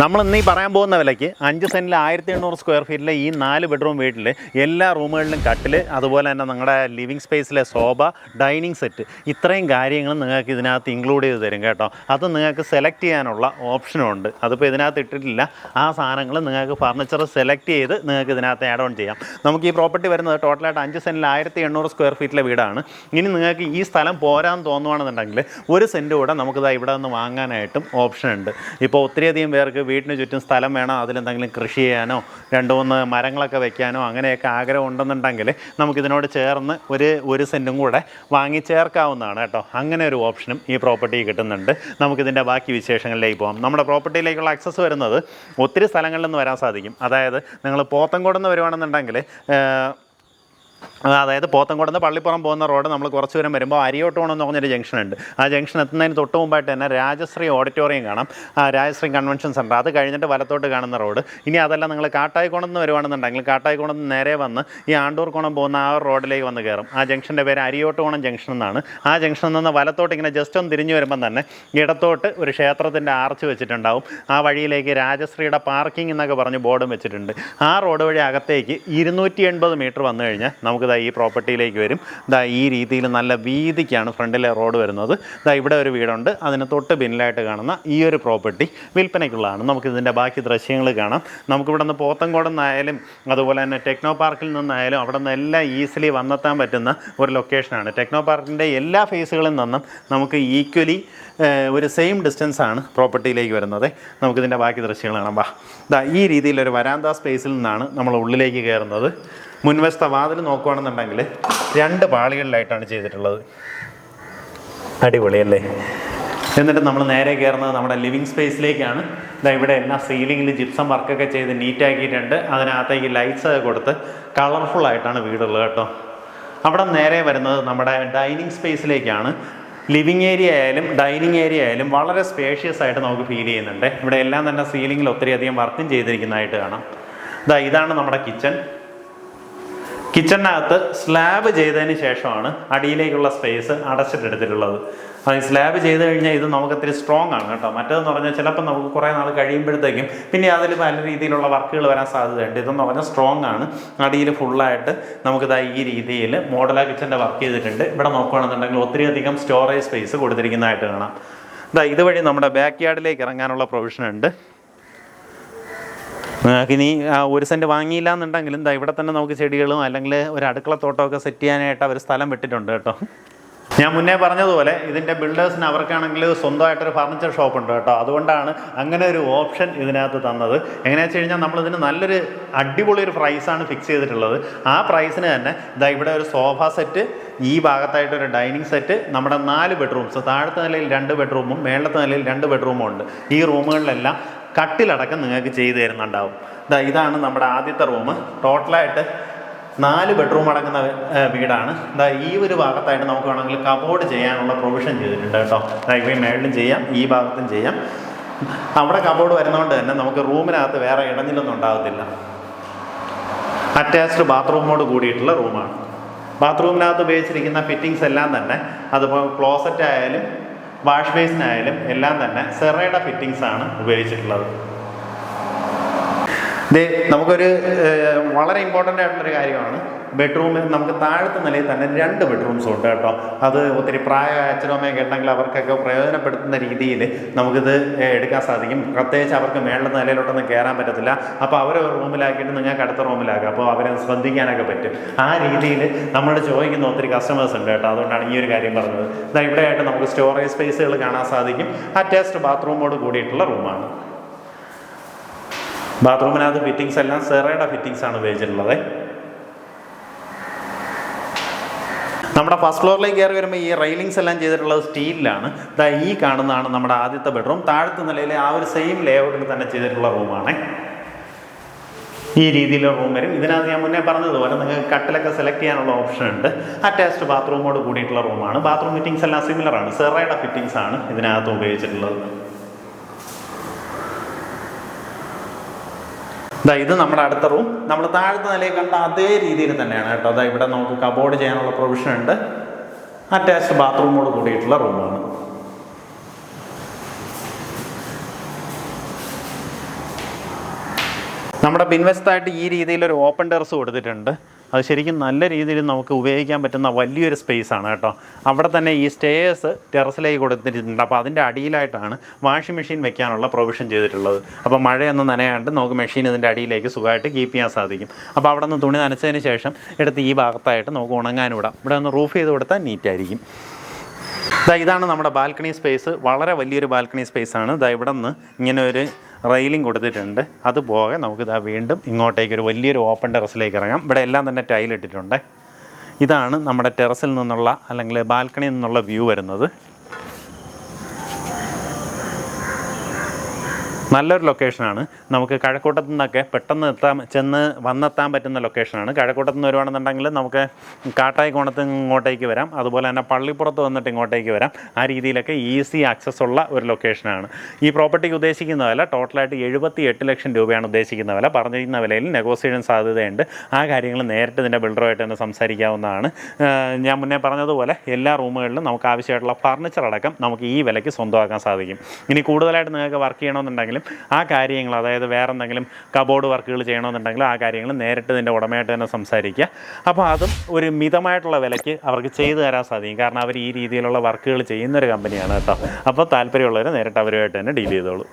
നമ്മൾ ഇന്ന് ഈ പറയാൻ പോകുന്ന വിലയ്ക്ക് അഞ്ച് സെന്റിൽ ആയിരത്തി എണ്ണൂറ് സ്ക്വയർ ഫീറ്റിലെ ഈ നാല് ബെഡ്റൂം വീട്ടിൽ എല്ലാ റൂമുകളിലും കട്ടിൽ അതുപോലെ തന്നെ നിങ്ങളുടെ ലിവിങ് സ്പേസിലെ സോഫ ഡൈനിങ് സെറ്റ് ഇത്രയും കാര്യങ്ങൾ നിങ്ങൾക്ക് ഇതിനകത്ത് ഇൻക്ലൂഡ് ചെയ്ത് തരും കേട്ടോ. അത് നിങ്ങൾക്ക് സെലക്ട് ചെയ്യാനുള്ള ഓപ്ഷനും ഉണ്ട്. അതിപ്പോൾ ഇതിനകത്ത് ഇട്ടിട്ടില്ല. ആ സാധനങ്ങൾ നിങ്ങൾക്ക് ഫർണിച്ചർ സെലക്ട് ചെയ്ത് നിങ്ങൾക്ക് ഇതിനകത്ത് ആഡ് ഓൺ ചെയ്യാം. നമുക്ക് ഈ പ്രോപ്പർട്ടി വരുന്നത് ടോട്ടലായിട്ട് അഞ്ച് സെന്റിൽ ആയിരത്തി എണ്ണൂറ് സ്ക്വയർ ഫീറ്റിലെ വീടാണ്. ഇനി നിങ്ങൾക്ക് ഈ സ്ഥലം പോരാൻ തോന്നുവാണെന്നുണ്ടെങ്കിൽ ഒരു സെന്റ് കൂടെ നമുക്കിത് ഇവിടെ നിന്ന് വാങ്ങാനായിട്ടും ഓപ്ഷൻ ഉണ്ട്. ഇപ്പോൾ ഒത്തിരിയധികം പേർക്ക് വീട്ടിന് ചുറ്റും സ്ഥലം വേണം? അതിലെന്തെങ്കിലും കൃഷി ചെയ്യാനോ? രണ്ട് മൂന്ന് മരങ്ങളൊക്കെ വെക്കാനോ? അങ്ങനെയൊക്കെ ആഗ്രഹം ഉണ്ടെന്നുണ്ടെങ്കിൽ നമുക്കിതിനോട് ചേർന്ന് ഒരു ഒരു സെന്റും കൂടെ വാങ്ങി ചേർക്കാവുന്നതാണ് കേട്ടോ. അങ്ങനെ ഒരു ഓപ്ഷനും ഈ പ്രോപ്പർട്ടി കിട്ടുന്നുണ്ട്. നമുക്കിതിന്റെ ബാക്കി വിശേഷങ്ങളിലേക്ക് പോകാം നമ്മുടെ പ്രോപ്പർട്ടിയിലേക്കുള്ള ആക്സസ് വരുന്നത് ഒത്തിരി സ്ഥലങ്ങളിൽ നിന്ന് വരാൻ സാധിക്കും. അതായത് നിങ്ങൾ പോത്തങ്കോട് നിന്ന് വരുവാണെന്നുണ്ടെങ്കിൽ അതായത് പോത്തൻകോട് നിന്ന് പള്ളിപ്പുറം പോകുന്ന റോഡ് നമ്മൾ കുറച്ച് ദൂരം വരുമ്പോൾ അരിയോട്ടോണം എന്ന് പറഞ്ഞൊരു ജംഗ്ഷൻ ഉണ്ട് ആ ജംഗ്ഷൻ എത്തുന്നതിന് തൊട്ട് മുമ്പായിട്ട് തന്നെ രാജശ്രീ ഓഡിറ്റോറിയം കാണാം. രാജശ്രീ കൺവെൻഷൻ സെന്റർ അത് കഴിഞ്ഞിട്ട് വലത്തോട്ട് കാണുന്ന റോഡ്. ഇനി അതല്ല നിങ്ങൾ കാട്ടായിക്കോണം നിന്ന് വരുവാണെന്നുണ്ടെങ്കിൽ കാട്ടായിക്കോണം നിന്ന് നേരെ വന്ന് ഈ ആണ്ടൂർ കോണം പോകുന്ന ആ റോഡിലേക്ക് വന്ന് കയറും. ആ ജംഗ്ഷന്റെ പേര് അരിയോട്ടോണം ജംഗ്ഷൻ എന്നാണ്. ആ ജംഗ്ഷനിൽ നിന്ന് വലത്തോട്ട് ഇങ്ങനെ ജസ്റ്റ് ഒന്ന് തിരിഞ്ഞു വരുമ്പം തന്നെ ഇടത്തോട്ട് ഒരു ക്ഷേത്രത്തിന്റെ ആർച്ച് വെച്ചിട്ടുണ്ടാവും. ആ വഴിയിലേക്ക് രാജശ്രീയുടെ പാർക്കിംഗ് എന്നൊക്കെ പറഞ്ഞ് ബോർഡും വെച്ചിട്ടുണ്ട്. ആ റോഡ് വഴി അകത്തേക്ക് ഇരുന്നൂറ്റി എൺപത് മീറ്റർ വന്നു കഴിഞ്ഞാൽ നമുക്ക് ദാ ഈ പ്രോപ്പർട്ടിയിലേക്ക് വരും. ദാ ഈ രീതിയിൽ നല്ല വീതിക്കാണ് ഫ്രണ്ടിലെ റോഡ് വരുന്നത്. ദാ ഇവിടെ ഒരു വീടുണ്ട്. അതിന് തൊട്ട് പിന്നിലായിട്ട് കാണുന്ന ഈ ഒരു പ്രോപ്പർട്ടി വിൽപ്പനയ്ക്കുള്ളതാണ്. നമുക്ക് ഇതിന്റെ ബാക്കി ദൃശ്യങ്ങൾ കാണാം. നമുക്കിവിടെ നിന്ന് പോത്തങ്കോട് നിന്നായാലും അതുപോലെ തന്നെ ടെക്നോ പാർക്കിൽ നിന്നായാലും അവിടെ നിന്ന് എല്ലാം ഈസിലി വന്നെത്താൻ പറ്റുന്ന ഒരു ലൊക്കേഷനാണ് ടെക്നോ പാർക്കിന്റെ എല്ലാ ഫേസുകളിൽ നിന്നും നമുക്ക് ഈക്വലി ഒരു സെയിം ഡിസ്റ്റൻസ് ആണ് പ്രോപ്പർട്ടിയിലേക്ക് വരുന്നത്. നമുക്കിതിന്റെ ബാക്കി ദൃശ്യങ്ങൾ കാണാം. വാ ഈ രീതിയിലൊരു വരാന്ത സ്പേസിൽ നിന്നാണ് നമ്മൾ ഉള്ളിലേക്ക് കയറുന്നത്. മുൻവശത്തെ വാതിൽ നോക്കുകയാണെന്നുണ്ടെങ്കിൽ രണ്ട് പാളികളിലായിട്ടാണ് ചെയ്തിട്ടുള്ളത്. അടിപൊളിയല്ലേ? എന്നിട്ട് നമ്മൾ നേരെ കയറുന്നത് നമ്മുടെ ലിവിങ് സ്പേസിലേക്കാണ്. ഇതാ ഇവിടെ എല്ലാം സീലിങ്ങിൽ ജിപ്സം വർക്കൊക്കെ ചെയ്ത് നീറ്റാക്കിയിട്ടുണ്ട്. അതിനകത്തേക്ക് ലൈറ്റ്സ് ഒക്കെ കൊടുത്ത് കളർഫുൾ ആയിട്ടാണ് വീടുള്ളത് കേട്ടോ. അവിടെ നേരെ വരുന്നത് നമ്മുടെ ഡൈനിങ് സ്പേസിലേക്കാണ്. ലിവിങ് ഏരിയ ആയാലും ഡൈനിങ് ഏരിയ ആയാലും വളരെ സ്പേഷ്യസ് ആയിട്ട് നമുക്ക് ഫീൽ ചെയ്യുന്നുണ്ട്. ഇവിടെ എല്ലാം തന്നെ സീലിങ്ങിൽ ഒത്തിരി അധികം വർക്കും ചെയ്തിരിക്കുന്നതായിട്ട് കാണാം. ഇതാ ഇതാണ് നമ്മുടെ കിച്ചൺ കിച്ചണിനകത്ത് സ്ലാബ് ചെയ്തതിന് ശേഷമാണ് അടിയിലേക്കുള്ള സ്പേസ് അടച്ചിട്ടെടുത്തിട്ടുള്ളത്. അത് സ്ലാബ് ചെയ്ത് കഴിഞ്ഞാൽ ഇത് നമുക്ക് ഇത്തിരി സ്ട്രോങ് ആണ് കേട്ടോ. മറ്റേതെന്ന് പറഞ്ഞാൽ ചിലപ്പോൾ നമുക്ക് കുറേ നാൾ കഴിയുമ്പോഴത്തേക്കും പിന്നെ അതിൽ പല രീതിയിലുള്ള വർക്കുകൾ വരാൻ സാധ്യതയുണ്ട്. ഇതെന്ന് പറഞ്ഞാൽ സ്ട്രോങ് ആണ്. അടിയിൽ ഫുള്ളായിട്ട് നമുക്കിതാ ഈ രീതിയിൽ മോഡലാ കിച്ചന്റെ വർക്ക് ചെയ്തിട്ടുണ്ട്. ഇവിടെ നോക്കുകയാണെന്നുണ്ടെങ്കിൽ ഒത്തിരി അധികം സ്റ്റോറേജ് സ്പേസ് കൊടുത്തിരിക്കുന്നതായിട്ട് കാണാം. ഇതാ ഇതുവഴി നമ്മുടെ ബാക്ക് യാർഡിലേക്ക് ഇറങ്ങാനുള്ള പ്രൊവിഷൻ ഉണ്ട്. ഇനി ഒരു സെന്റ് വാങ്ങിയില്ല എന്നുണ്ടെങ്കിലും ദാ ഇവിടെ തന്നെ നമുക്ക് ചെടികളും അല്ലെങ്കിൽ ഒരു അടുക്കള തോട്ടമൊക്കെ സെറ്റ് ചെയ്യാനായിട്ട് അവർ സ്ഥലം വിട്ടിട്ടുണ്ട് കേട്ടോ. ഞാൻ മുന്നേ പറഞ്ഞതുപോലെ ഇതിന്റെ ബിൽഡേഴ്സിന് അവർക്കാണെങ്കിൽ സ്വന്തമായിട്ടൊരു ഫർണിച്ചർ ഷോപ്പ് ഉണ്ട് കേട്ടോ. അതുകൊണ്ടാണ് അങ്ങനെ ഒരു ഓപ്ഷൻ ഇതിനകത്ത് തന്നത്. എങ്ങനെയാണെന്ന് വെച്ച് കഴിഞ്ഞാൽ നമ്മളിതിന് നല്ലൊരു അടിപൊളി ഒരു പ്രൈസാണ് ഫിക്സ് ചെയ്തിട്ടുള്ളത്. ആ പ്രൈസിന് തന്നെ ഇതാ ഇവിടെ ഒരു സോഫ സെറ്റ് ഈ ഭാഗത്തായിട്ട് ഒരു ഡൈനിങ് സെറ്റ് നമ്മുടെ നാല് ബെഡ്റൂംസ് താഴത്തെ നിലയിൽ രണ്ട് ബെഡ്റൂമും മേളത്തെ നിലയിൽ രണ്ട് ബെഡ്റൂമും ഉണ്ട്. ഈ റൂമുകളിലെല്ലാം കട്ടിലടക്കം നിങ്ങൾക്ക് ചെയ്തു തരുന്നുണ്ടാവും. ഇതാ ഇതാണ് നമ്മുടെ ആദ്യത്തെ റൂം ടോട്ടലായിട്ട് നാല് ബെഡ്റൂം അടങ്ങുന്ന വീടാണ്. ഇതാ ഈ ഒരു ഭാഗത്തായിട്ട് നമുക്ക് വേണമെങ്കിൽ കബോർഡ് ചെയ്യാനുള്ള പ്രൊവിഷൻ ചെയ്തിട്ടുണ്ട് കേട്ടോ. ഇവിടെ മേളിലും ചെയ്യാം ഈ ഭാഗത്തും ചെയ്യാം. അവിടെ കബോർഡ് വരുന്നതുകൊണ്ട് തന്നെ നമുക്ക് റൂമിനകത്ത് വേറെ ഇടഞ്ഞിലൊന്നും ഉണ്ടാകത്തില്ല. അറ്റാച്ച്ഡ് ബാത്റൂമോട് കൂടിയിട്ടുള്ള റൂമാണ് ബാത്റൂമിനകത്ത് ഉപയോഗിച്ചിരിക്കുന്ന ഫിറ്റിങ്സ് എല്ലാം തന്നെ അതിപ്പോൾ ക്ലോസറ്റ് ആയാലും വാഷ് ബേസിനായാലും എല്ലാം തന്നെ സെറയുടെ ഫിറ്റിങ്സ് ആണ് ഉപയോഗിച്ചിട്ടുള്ളത്. നമുക്കൊരു വളരെ ഇമ്പോർട്ടന്റ് ആയിട്ടുള്ളൊരു കാര്യമാണ്. ബെഡ്റൂമിൽ നമുക്ക് താഴത്തെ നിലയിൽ തന്നെ രണ്ട് ബെഡ്റൂംസ് ഉണ്ട് കേട്ടോ. അത് ഒത്തിരി പ്രായമായ അച്ഛനും അമ്മയൊക്കെ ഉണ്ടെങ്കിൽ അവർക്കൊക്കെ പ്രയോജനപ്പെടുത്തുന്ന രീതിയിൽ നമുക്കിത് എടുക്കാൻ സാധിക്കും. പ്രത്യേകിച്ച് അവർക്ക് മേളിലെ നിലയിലോട്ടൊന്നും കയറാൻ പറ്റത്തില്ല. അപ്പോൾ അവരെ റൂമിലാക്കിയിട്ട് നിങ്ങൾക്ക് അടുത്ത റൂമിലാക്കാം. അപ്പോൾ അവരെ ശ്രദ്ധിക്കാനൊക്കെ പറ്റും. ആ രീതിയിൽ നമ്മളോട് ചോദിക്കുന്ന ഒത്തിരി കസ്റ്റമേഴ്സ് ഉണ്ട് കേട്ടോ. അതുകൊണ്ടാണ് ഈ ഒരു കാര്യം പറഞ്ഞത്. ഇതാ ഇവിടെയായിട്ട് നമുക്ക് സ്റ്റോറേജ് സ്പേസുകൾ കാണാൻ സാധിക്കും. അറ്റാച്ച്ഡ് ബാത്റൂമോട് കൂടിയിട്ടുള്ള റൂമാണ് ബാത്റൂമിനകത്ത് ഫിറ്റിങ്സ് എല്ലാം സെറയുടെ ഫിറ്റിങ്സ് ആണ് ഉപയോഗിച്ചിട്ടുള്ളത്. നമ്മുടെ ഫസ്റ്റ് ഫ്ലോറിലേക്ക് കയറി വരുമ്പോൾ ഈ റെയിലിങ്സ് എല്ലാം ചെയ്തിട്ടുള്ളത് സ്റ്റീലിലാണ്. ദാ ഈ കാണുന്നതാണ് നമ്മുടെ ആദ്യത്തെ ബെഡ്റൂം താഴത്തെ നിലയിലെ ആ ഒരു സെയിം ലേഔട്ടിൽ തന്നെ ചെയ്തിട്ടുള്ള റൂമാണ് ഈ രീതിയിലുള്ള റൂം വരും. ഇതിനകത്ത് ഞാൻ മുന്നേ പറഞ്ഞതുപോലെ നിങ്ങൾക്ക് കട്ടിലൊക്കെ സെലക്ട് ചെയ്യാനുള്ള ഓപ്ഷൻ ഉണ്ട്. അറ്റാച്ച്ഡ് ബാത്റൂമോട് കൂടിയിട്ടുള്ള റൂമാണ് ബാത്റൂം ഫിറ്റിങ്സ് എല്ലാം സിമിലർ ആണ്. സെറയുടെ ഫിറ്റിങ്സ് ആണ് ഇതിനകത്ത് ഉപയോഗിച്ചിട്ടുള്ളത്. ദാ ഇത് നമ്മുടെ അടുത്ത റൂം നമ്മൾ താഴത്തെ നിലയിൽ കണ്ട അതേ രീതിയിൽ തന്നെയാണ് കേട്ടോ. അതാ ഇവിടെ നമുക്ക് കബോർഡ് ചെയ്യാനുള്ള പ്രൊവിഷൻ ഉണ്ട്. അറ്റാച്ച്ഡ് ബാത്റൂമോട് കൂടിയിട്ടുള്ള റൂമാണ് നമ്മുടെ പിൻവശത്തായിട്ട് ഈ രീതിയിൽ ഒരു ഓപ്പൺ ടെറസ് കൊടുത്തിട്ടുണ്ട്. അത് ശരിക്കും നല്ല രീതിയിൽ നമുക്ക് ഉപയോഗിക്കാൻ പറ്റുന്ന വലിയൊരു സ്പേസ് ആണ് കേട്ടോ. അവിടെ തന്നെ ഈ സ്റ്റേയേഴ്സ് ടെറസിലേക്ക് കൊടുത്തിട്ടുണ്ട്. അപ്പോൾ അതിന്റെ അടിയിലായിട്ടാണ് വാഷിംഗ് മെഷീൻ വെക്കാനുള്ള പ്രൊവിഷൻ ചെയ്തിട്ടുള്ളത്. അപ്പോൾ മഴയൊന്നും നനയാണ്ട് നമുക്ക് മെഷീൻ ഇതിന്റെ അടിയിലേക്ക് സുഖമായിട്ട് കീപ്പ് ചെയ്യാൻ സാധിക്കും. അപ്പോൾ അവിടെ നിന്ന് തുണി നനച്ചതിന് ശേഷം എടുത്ത് ഈ ഭാഗത്തായിട്ട് നമുക്ക് ഉണങ്ങാൻ ഇടാം. ഇവിടെ ഒന്ന് റൂഫ് ചെയ്ത് കൊടുത്താൽ നീറ്റായിരിക്കും ഇതാ ഇതാണ് നമ്മുടെ ബാൽക്കണി സ്പേസ് വളരെ വലിയൊരു ബാൽക്കണി സ്പേസ് ആണ്. ദാ ഇവിടെ നിന്ന് ഇങ്ങനെ ഒരു റെയിലിംഗ് കൊടുത്തിട്ടുണ്ട്. അതുപോലെ നമുക്കിതാ വീണ്ടും ഇങ്ങോട്ടേക്ക് ഒരു വലിയൊരു ഓപ്പൺ ടെറസിലേക്ക് ഇറങ്ങാം. ഇവിടെ എല്ലാം തന്നെ ടൈൽ ഇട്ടിട്ടുണ്ട്. ഇതാണ് നമ്മുടെ ടെറസിൽ നിന്നുള്ള അല്ലെങ്കിൽ ബാൽക്കണിയിൽ നിന്നുള്ള വ്യൂ വരുന്നത്. നല്ലൊരു ലൊക്കേഷനാണ് നമുക്ക് കഴക്കൂട്ടത്തു നിന്നൊക്കെ പെട്ടെന്ന് എത്താൻ ചെന്ന് വന്നെത്താൻ പറ്റുന്ന ലൊക്കേഷനാണ് കഴക്കൂട്ടത്തു നിന്ന് വരുവാണെന്നുണ്ടെങ്കിൽ നമുക്ക് കാട്ടായിക്കോണത്ത് ഇങ്ങോട്ടേക്ക് വരാം. അതുപോലെ തന്നെ പള്ളിപ്പുറത്ത് വന്നിട്ട് ഇങ്ങോട്ടേക്ക് വരാം. ആ രീതിയിലൊക്കെ ഈസി ആക്സസ് ഉള്ള ഒരു ലൊക്കേഷനാണ് ഈ പ്രോപ്പർട്ടിക്ക് ഉദ്ദേശിക്കുന്ന വില ടോട്ടലായിട്ട് എഴുപത്തി എട്ട് ലക്ഷം രൂപയാണ് ഉദ്ദേശിക്കുന്ന വില. പറഞ്ഞിരിക്കുന്ന വിലയിൽ നെഗോസിയേഷൻ സാധ്യതയുണ്ട്. ആ കാര്യങ്ങൾ നേരിട്ട് ഇതിന്റെ ബിൽഡറുമായിട്ട് തന്നെ സംസാരിക്കാവുന്നതാണ്. ഞാൻ മുന്നേ പറഞ്ഞതുപോലെ എല്ലാ റൂമുകളിലും നമുക്ക് ആവശ്യമായിട്ടുള്ള ഫർണിച്ചർ അടക്കം നമുക്ക് ഈ വിലയ്ക്ക് സ്വന്തമാക്കാൻ സാധിക്കും. ഇനി കൂടുതലായിട്ട് നിങ്ങൾക്ക് വർക്ക് ചെയ്യണമെന്നുണ്ടെങ്കിലും ആ കാര്യങ്ങൾ അതായത് വേറെ എന്തെങ്കിലും കബോർഡ് വർക്കുകൾ ചെയ്യണമെന്നുണ്ടെങ്കിൽ ആ കാര്യങ്ങൾ നേരിട്ട് ഇതിന്റെ ഉടമയായിട്ട് തന്നെ സംസാരിക്കുക. അപ്പോൾ അതും ഒരു മിതമായിട്ടുള്ള വിലയ്ക്ക് അവർക്ക് ചെയ്തു തരാൻ സാധിക്കും. കാരണം അവർ ഈ രീതിയിലുള്ള വർക്കുകൾ ചെയ്യുന്നൊരു കമ്പനിയാണ് കേട്ടോ. അപ്പോൾ താല്പര്യമുള്ളവർ നേരിട്ട് അവരുമായിട്ട് തന്നെ ഡീൽ ചെയ്തോളൂ.